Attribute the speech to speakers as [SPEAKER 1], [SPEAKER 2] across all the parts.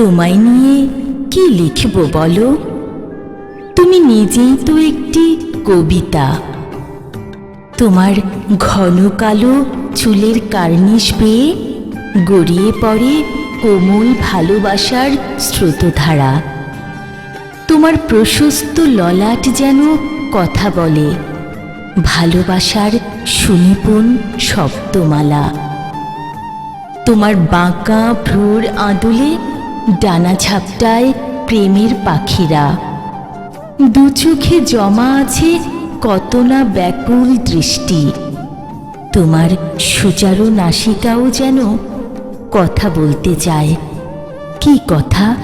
[SPEAKER 1] তোমায় নিয়ে কি লিখব বলো? তুমি নিজেই তো একটি কবিতা। তোমার ঘন কালো চুলের কার্নিশ পেয়ে গড়িয়ে পড়ে কোমল ভালোবাসার স্রোতধারা। তোমার প্রশস্ত ললাট যেন কথা বলে, ভালোবাসার সুনিপুণ শব্দমালা তোমার বাঁকা ভ্রুর আদলে ডানা ঝাপটায় প্রেমের পাখিরা। দু চোখে জমা আছে কত না ব্যাকুল দৃষ্টি। তোমার সুচারু নাসিকাও যেন কথা বলতে চায়। কি কথা?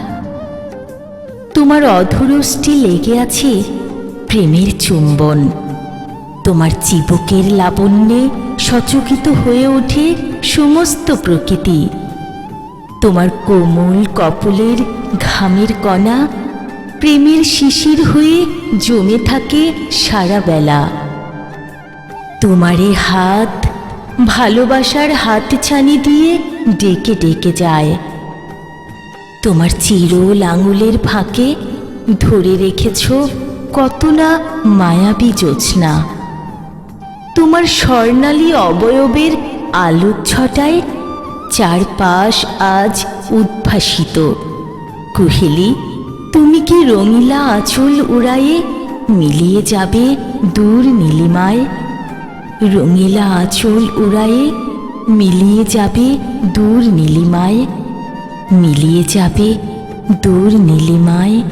[SPEAKER 1] তোমার অধরষ্টি লেগে আছে প্রেমের চুম্বন। তোমার চিবুকের লাবণ্যে সচকিত হয়ে ওঠে সমস্ত প্রকৃতি। তোমার কোমল কপলের ঘামের কণা প্রেমের শিশির হয়ে জমে থাকে সারা বেলা। তোমারে হাত ভালোবাসার হাত ছানি দিয়ে ডেকে ডেকে যায়। তোমার চিরল আঙুলের ফাঁকে ধরে রেখেছ কত না মায়াবী জোৎস্না তোমার স্বর্ণালী অবয়বের আলোচ্ছটায় চারপাশ আজ উদ্ভাসিত। কুহেলি, তুমি কি রঙিলা আঁচল উড়ায়ে মিলিয়ে যাবে দূর নীলিমায়? রঙিলা আঁচল উড়ায়ে মিলিয়ে যাবে দূর নীলিমায়। মিলিয়ে যাবে দূর নীলিমায়।